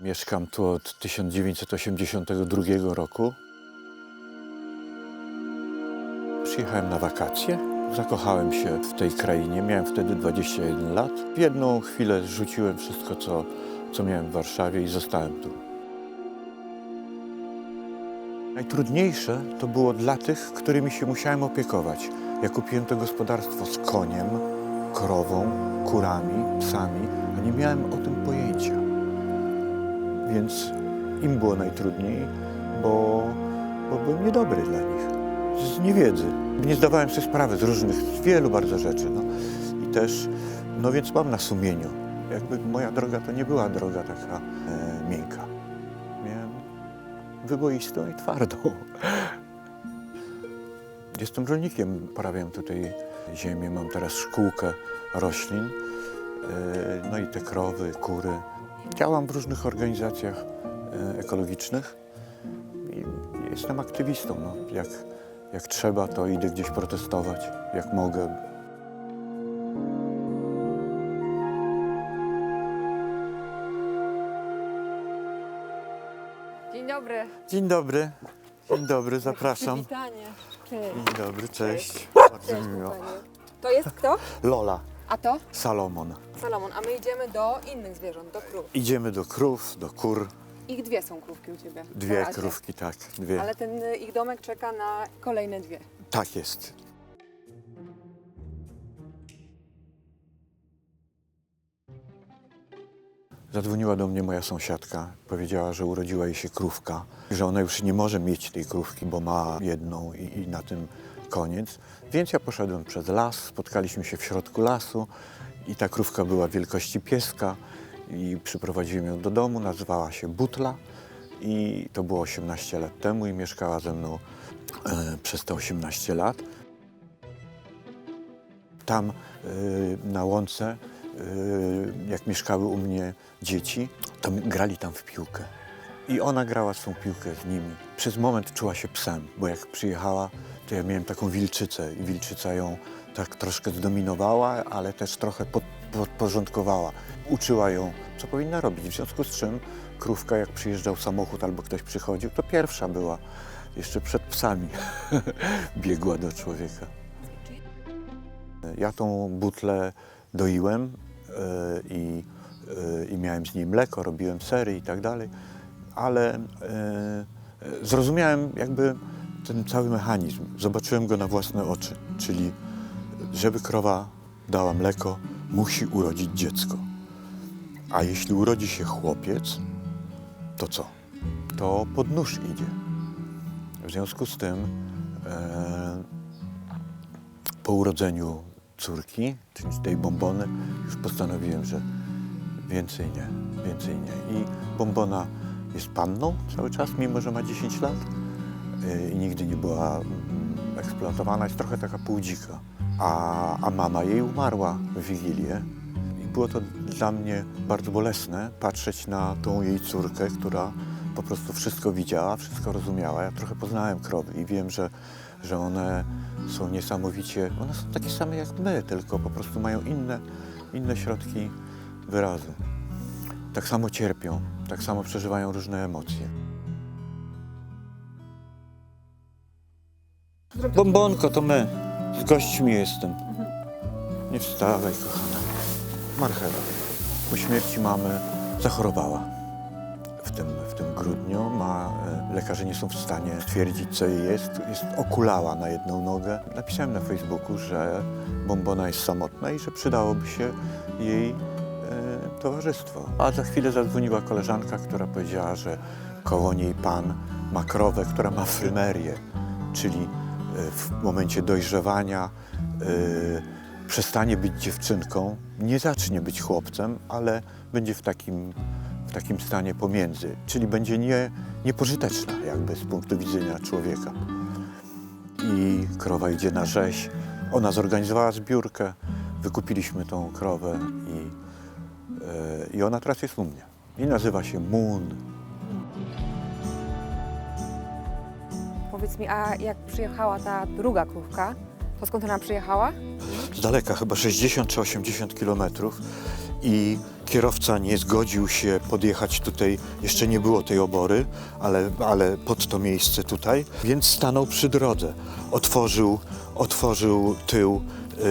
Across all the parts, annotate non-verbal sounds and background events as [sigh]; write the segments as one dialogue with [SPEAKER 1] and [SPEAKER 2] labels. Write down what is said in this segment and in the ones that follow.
[SPEAKER 1] Mieszkam tu od 1982 roku. Przyjechałem na wakacje. Zakochałem się w tej krainie. Miałem wtedy 21 lat. W jedną chwilę rzuciłem wszystko, co, co miałem w Warszawie i zostałem tu. Najtrudniejsze to było dla tych, którymi się musiałem opiekować. Ja kupiłem to gospodarstwo z koniem, krową, kurami, psami, a nie miałem o tym pojęcia. Więc im było najtrudniej, bo, bo byłem niedobry dla nich. Z niewiedzy. Nie zdawałem sobie sprawy z różnych, z wielu bardzo rzeczy. No. I też, no więc mam na sumieniu. Jakby moja droga to nie była droga taka e, miękka. Miałem wyboistą i twardą. [laughs] Jestem rolnikiem, porabiam tutaj ziemię, mam teraz szkółkę roślin, e, no i te krowy, kury. Działam w różnych organizacjach e, ekologicznych i jestem aktywistą. No. Jak, jak trzeba, to idę gdzieś protestować, jak mogę.
[SPEAKER 2] Dzień dobry.
[SPEAKER 1] Dzień dobry, dzień dobry, zapraszam.
[SPEAKER 2] Witanie. Cześć.
[SPEAKER 1] Dzień dobry, cześć. Bardzo
[SPEAKER 2] Cześć,
[SPEAKER 1] mi miło.
[SPEAKER 2] kochanie. To jest kto?
[SPEAKER 1] Lola,
[SPEAKER 2] A to?
[SPEAKER 1] Salomon.
[SPEAKER 2] Salomon. A my idziemy do innych zwierząt, do krów.
[SPEAKER 1] Idziemy do krów, do kur.
[SPEAKER 2] Ich dwie są krówki u Ciebie.
[SPEAKER 1] Dwie
[SPEAKER 2] razie.
[SPEAKER 1] krówki, tak, dwie.
[SPEAKER 2] Ale ten y, ich domek czeka na kolejne dwie.
[SPEAKER 1] Tak jest. Zadzwoniła do mnie moja sąsiadka. Powiedziała, że urodziła jej się krówka, że ona już nie może mieć tej krówki, bo ma jedną i, i na tym koniec. Więc ja poszedłem przez las, spotkaliśmy się w środku lasu i ta krówka była wielkości pieska i przyprowadziłem ją do domu, nazywała się Butla i to było 18 lat temu i mieszkała ze mną e, przez te 18 lat. Tam y, na łące, y, jak mieszkały u mnie dzieci, to grali tam w piłkę. I ona grała swą piłkę z nimi. Przez moment czuła się psem, bo jak przyjechała, to ja miałem taką wilczycę i wilczyca ją tak troszkę zdominowała, ale też trochę pod, podporządkowała. Uczyła ją, co powinna robić. W związku z czym krówka, jak przyjeżdżał samochód albo ktoś przychodził, to pierwsza była, jeszcze przed psami [laughs] biegła do człowieka. Ja tą butlę doiłem e, i, e, i miałem z niej mleko, robiłem sery i tak dalej, ale e, zrozumiałem jakby ten cały mechanizm. Zobaczyłem go na własne oczy, czyli żeby krowa dała mleko, musi urodzić dziecko. A jeśli urodzi się chłopiec, to co? To pod nóż idzie. W związku z tym e, po urodzeniu córki, czyli tej bombony, już postanowiłem, że więcej nie, więcej nie. I bombona jest panną cały czas, mimo że ma 10 lat i nigdy nie była mm, eksploatowana, jest trochę taka półdzika. A, a mama jej umarła w Wigilię. I było to dla mnie bardzo bolesne patrzeć na tą jej córkę, która po prostu wszystko widziała, wszystko rozumiała. Ja trochę poznałem krowy i wiem, że, że one są niesamowicie, one są takie same jak my, tylko po prostu mają inne, inne środki wyrazu. Tak samo cierpią, tak samo przeżywają różne emocje. Bombonko, to my. Z gośćmi jestem. Nie wstawaj, kochana. Marchewa. Po śmierci mamy zachorowała. W tym, w tym grudniu ma, e, lekarze nie są w stanie stwierdzić, co jej jest. Jest okulała na jedną nogę. Napisałem na Facebooku, że bombona jest samotna i że przydałoby się jej e, towarzystwo. A za chwilę zadzwoniła koleżanka, która powiedziała, że koło niej pan ma krowę, która ma frymerię, czyli w momencie dojrzewania e, przestanie być dziewczynką, nie zacznie być chłopcem, ale będzie w takim, w takim stanie pomiędzy, czyli będzie nie, niepożyteczna jakby z punktu widzenia człowieka. I krowa idzie na rzeź. Ona zorganizowała zbiórkę, wykupiliśmy tą krowę i, e, i ona teraz jest u mnie. I nazywa się Moon.
[SPEAKER 2] Powiedz mi, a jak przyjechała ta druga krówka, to skąd ona przyjechała?
[SPEAKER 1] Z daleka, chyba 60 czy 80 kilometrów. I kierowca nie zgodził się podjechać tutaj, jeszcze nie było tej obory, ale, ale pod to miejsce tutaj, więc stanął przy drodze. Otworzył, otworzył tył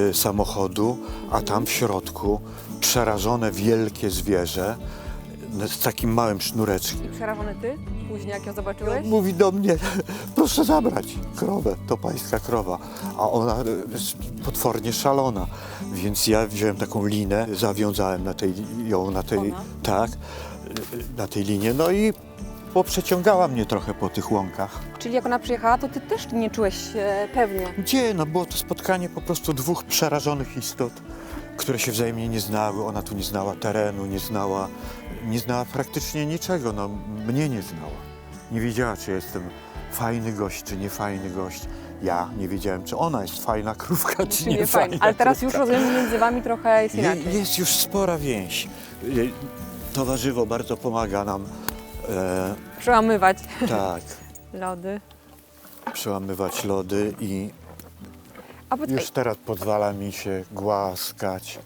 [SPEAKER 1] y, samochodu, a tam w środku przerażone wielkie zwierzę y, z takim małym sznureczkiem.
[SPEAKER 2] I przerażony ty? Później jak ją zobaczyłeś?
[SPEAKER 1] Mówi do mnie, [laughs] proszę zabrać krowę, to pańska krowa. A ona jest potwornie szalona. Więc ja wziąłem taką linę, zawiązałem na tej, ją na tej,
[SPEAKER 2] Ona?
[SPEAKER 1] tak, na tej linie, no i poprzeciągała mnie trochę po tych łąkach.
[SPEAKER 2] Czyli jak ona przyjechała, to ty też nie czułeś się pewnie.
[SPEAKER 1] Gdzie? No było to spotkanie po prostu dwóch przerażonych istot, które się wzajemnie nie znały. Ona tu nie znała terenu, nie znała, nie znała praktycznie niczego, no mnie nie znała. Nie wiedziała, czy jestem fajny gość, czy niefajny gość. Ja nie wiedziałem, czy ona jest fajna [laughs] krówka, czy, nie,
[SPEAKER 2] nie fajnie. Ale teraz już rozumiem, między wami trochę jest
[SPEAKER 1] Je,
[SPEAKER 2] inaczej.
[SPEAKER 1] jest już spora więź. To warzywo bardzo pomaga nam, e,
[SPEAKER 2] Przełamywać
[SPEAKER 1] tak, [laughs]
[SPEAKER 2] lody.
[SPEAKER 1] przełamywać lody i Już teraz pozwala mi się głaskać.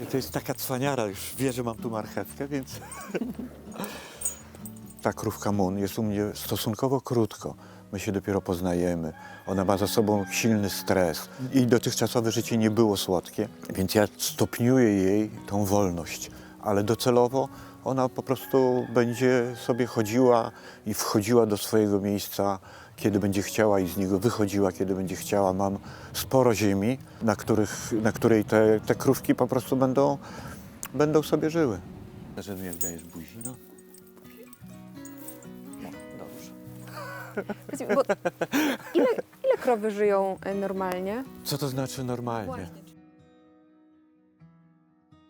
[SPEAKER 1] I to jest taka cwaniara, już wie, że mam tu marchewkę, więc... [laughs] Ta krówka Mun jest u mnie stosunkowo krótko. My się dopiero poznajemy. Ona ma za sobą silny stres. Jej dotychczasowe życie nie było słodkie, więc ja stopniuję jej tą wolność. Ale docelowo ona po prostu będzie sobie chodziła i wchodziła do swojego miejsca, kiedy będzie chciała i z niego wychodziła, kiedy będzie chciała. Mam sporo ziemi, na, których, na której te, te krówki po prostu będą, będą sobie żyły. Że mi jak dajesz buzi, no. No, dobrze.
[SPEAKER 2] powiedz mi, bo ile, ile krowy żyją e, normalnie?
[SPEAKER 1] Co to znaczy normalnie?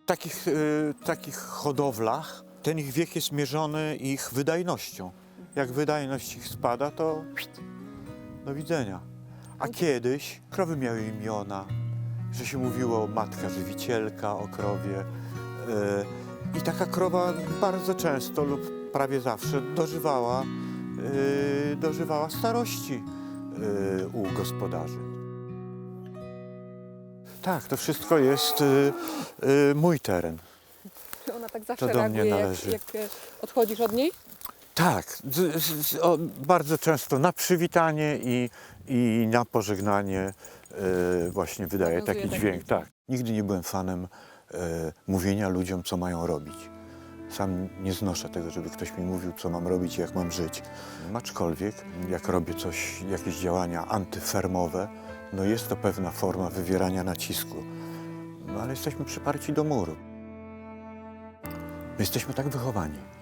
[SPEAKER 1] W takich, y, takich hodowlach ten ich wiek jest mierzony ich wydajnością. Jak wydajność ich spada, to do widzenia. A kiedyś krowy miały imiona, że się mówiło matka żywicielka o krowie. y, I taka krowa bardzo często lub prawie zawsze dożywała, y, dożywała starości y, u gospodarzy. Tak, to wszystko jest mój teren.
[SPEAKER 2] Ona tak zawsze
[SPEAKER 1] To do mnie
[SPEAKER 2] reaguje, jak,
[SPEAKER 1] należy.
[SPEAKER 2] jak e, odchodzisz od niej?
[SPEAKER 1] Tak, z, z, z, o, bardzo często na przywitanie i, i na pożegnanie y, właśnie wydaje taki
[SPEAKER 2] taki-
[SPEAKER 1] dźwięk. Tak. Nigdy nie byłem fanem y, mówienia ludziom, co mają robić. Sam nie znoszę tego, żeby ktoś mi mówił, co mam robić i jak mam żyć. Aczkolwiek, jak robię coś, jakieś działania antyfermowe, no jest to pewna forma wywierania nacisku. No ale jesteśmy przyparci do muru. My jesteśmy tak wychowani.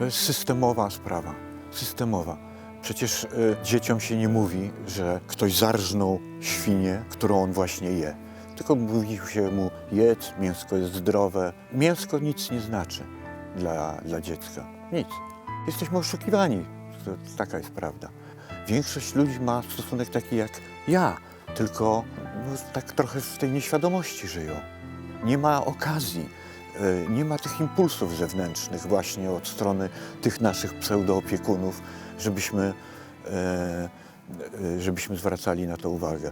[SPEAKER 1] To jest systemowa sprawa. Systemowa. Przecież y, dzieciom się nie mówi, że ktoś zarżnął świnię, którą on właśnie je. Tylko mówi się mu, jedz, mięsko jest zdrowe. Mięsko nic nie znaczy dla, dla dziecka. Nic. Jesteśmy oszukiwani. To, taka jest prawda. Większość ludzi ma stosunek taki jak ja, tylko no, tak trochę w tej nieświadomości żyją. Nie ma okazji, nie ma tych impulsów zewnętrznych właśnie od strony tych naszych pseudooopiekunów, żebyśmy, e, e, żebyśmy zwracali na to uwagę.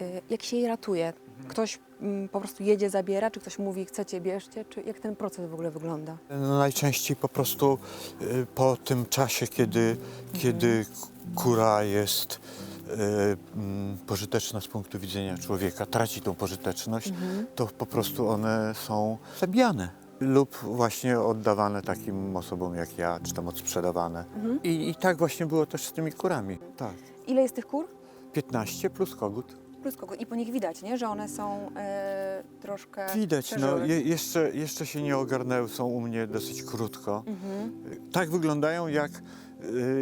[SPEAKER 2] E, Jak się jej ratuje? Ktoś mm, po prostu jedzie, zabiera, czy ktoś mówi chcecie, bierzcie, czy jak ten proces w ogóle wygląda?
[SPEAKER 1] No, najczęściej po prostu po tym czasie, kiedy, kiedy k- kura jest pożyteczna z punktu widzenia człowieka, traci tą pożyteczność, to po prostu one są zabijane lub właśnie oddawane takim osobom jak ja, czy tam odsprzedawane. I, I tak właśnie było też z tymi kurami. Tak.
[SPEAKER 2] Ile jest tych kur?
[SPEAKER 1] 15 plus kogut.
[SPEAKER 2] Plus kogo? I po nich widać, nie? że one są e, troszkę
[SPEAKER 1] Widać, no je, jeszcze, jeszcze się nie ogarnęły, są u mnie dosyć krótko. Tak wyglądają jak, y,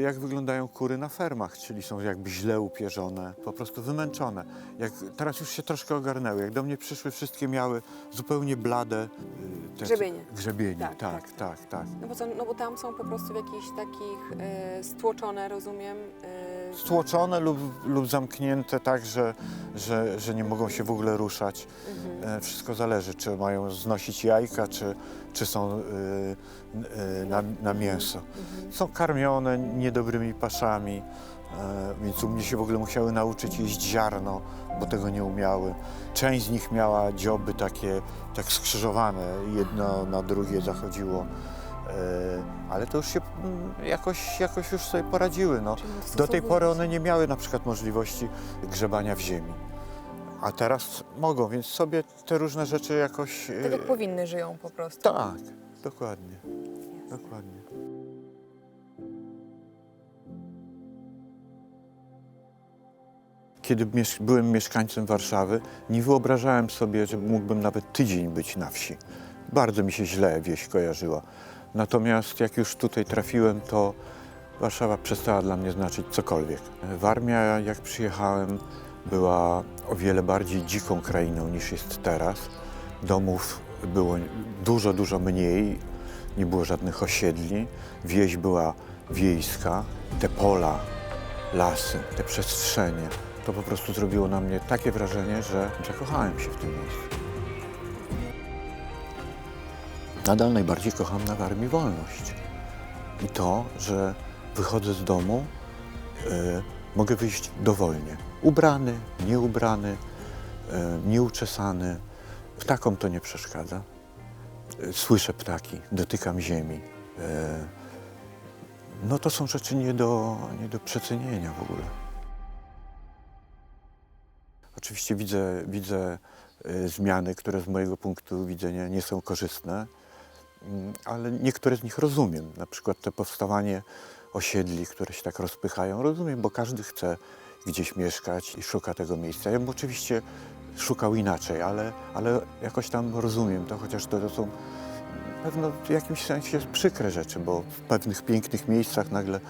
[SPEAKER 1] jak wyglądają kury na fermach, czyli są jakby źle upierzone, po prostu wymęczone. Jak, teraz już się troszkę ogarnęły. Jak do mnie przyszły, wszystkie miały zupełnie blade y, te-
[SPEAKER 2] Grzebienie.
[SPEAKER 1] grzebienie.
[SPEAKER 2] Tak,
[SPEAKER 1] Tak,
[SPEAKER 2] tak.
[SPEAKER 1] tak, tak.
[SPEAKER 2] No bo, co, no bo tam są po prostu w jakichś takich e, stłoczone, rozumiem. E,
[SPEAKER 1] Stłoczone lub, lub zamknięte tak, że, że, że nie mogą się w ogóle ruszać.
[SPEAKER 2] mhm.
[SPEAKER 1] E, Wszystko zależy, czy mają znosić jajka, czy, czy są y, y, na, na mięso.
[SPEAKER 2] Mhm.
[SPEAKER 1] Są karmione niedobrymi paszami, E, Więc u mnie się w ogóle musiały nauczyć jeść ziarno, bo tego nie umiały. Część z nich miała dzioby takie tak skrzyżowane, jedno na drugie zachodziło. E, Ale to już się mm, jakoś, jakoś już sobie poradziły. No. Do tej pory one nie miały na przykład możliwości grzebania w ziemi. A teraz mogą, więc sobie te różne rzeczy jakoś.
[SPEAKER 2] Tak jak
[SPEAKER 1] e,
[SPEAKER 2] powinny żyją po prostu.
[SPEAKER 1] tak, dokładnie. Dokładnie. Kiedy byłem mieszkańcem Warszawy, nie wyobrażałem sobie, że mógłbym nawet tydzień być na wsi. Bardzo mi się źle wieś kojarzyła. Natomiast jak już tutaj trafiłem, to Warszawa przestała dla mnie znaczyć cokolwiek. Warmia, jak przyjechałem, była o wiele bardziej dziką krainą niż jest teraz. Domów było dużo, dużo mniej, nie było żadnych osiedli. Wieś była wiejska. Te pola, lasy, te przestrzenie, to po prostu zrobiło na mnie takie wrażenie, że zakochałem się w tym miejscu. Nadal najbardziej kocham na Warmii wolność. I to, że wychodzę z domu, e, mogę wyjść dowolnie. Ubrany, nieubrany, e, nieuczesany. Ptakom to nie przeszkadza. E, Słyszę ptaki, dotykam ziemi. No to są rzeczy nie do, nie do przecenienia w ogóle. Oczywiście widzę, widzę zmiany, które z mojego punktu widzenia nie są korzystne, ale niektóre z nich rozumiem. Na przykład te powstawanie osiedli, które się tak rozpychają, rozumiem, bo każdy chce gdzieś mieszkać i szuka tego miejsca. Ja bym oczywiście szukał inaczej, ale, ale jakoś tam rozumiem to, chociaż to, to są pewno w jakimś sensie przykre rzeczy, bo w pewnych pięknych miejscach nagle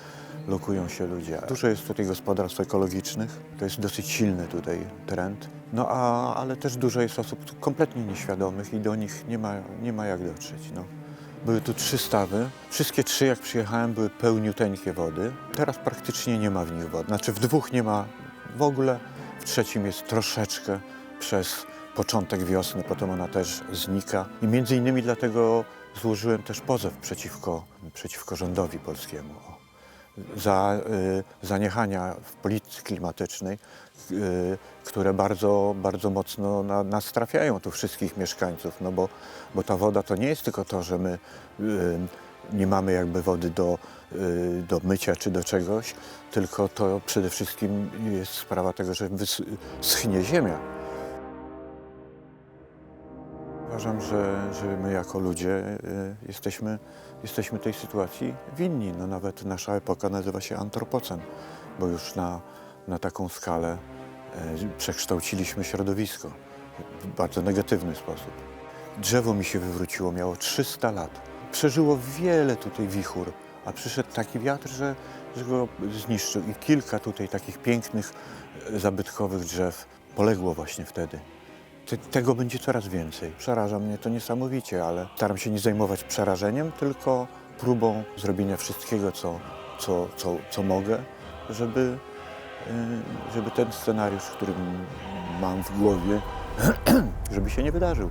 [SPEAKER 1] lokują się ludzie. Dużo jest tutaj gospodarstw ekologicznych, to jest dosyć silny tutaj trend. No a, ale też dużo jest osób kompletnie nieświadomych i do nich nie ma, nie ma jak dotrzeć. No. Były tu trzy stawy. Wszystkie trzy, jak przyjechałem, były pełniuteńkie wody. Teraz praktycznie nie ma w nich wody. Znaczy w dwóch nie ma w ogóle, w trzecim jest troszeczkę przez początek wiosny, potem ona też znika. I między innymi dlatego złożyłem też pozew przeciwko, przeciwko rządowi polskiemu. Za y, zaniechania w polityce klimatycznej, y, które bardzo, bardzo mocno na, nas trafiają tu wszystkich mieszkańców, no bo, bo ta woda to nie jest tylko to, że my y, nie mamy jakby wody do, do mycia czy do czegoś, tylko to przede wszystkim jest sprawa tego, że schnie ziemia. Uważam, że, że my jako ludzie jesteśmy, jesteśmy tej sytuacji winni. No nawet nasza epoka nazywa się antropocen, bo już na, na taką skalę y, przekształciliśmy środowisko w bardzo negatywny sposób. Drzewo mi się wywróciło, miało 300 lat. Przeżyło wiele tutaj wichur, a przyszedł taki wiatr, że, że go zniszczył. I kilka tutaj takich pięknych, y, zabytkowych drzew poległo właśnie wtedy. Te, tego będzie coraz więcej. Przeraża mnie to niesamowicie, ale staram się nie zajmować przerażeniem, tylko próbą zrobienia wszystkiego, co, co, co, co mogę, żeby, y, żeby ten scenariusz, który mam w głowie, [clears throat] żeby się nie wydarzył.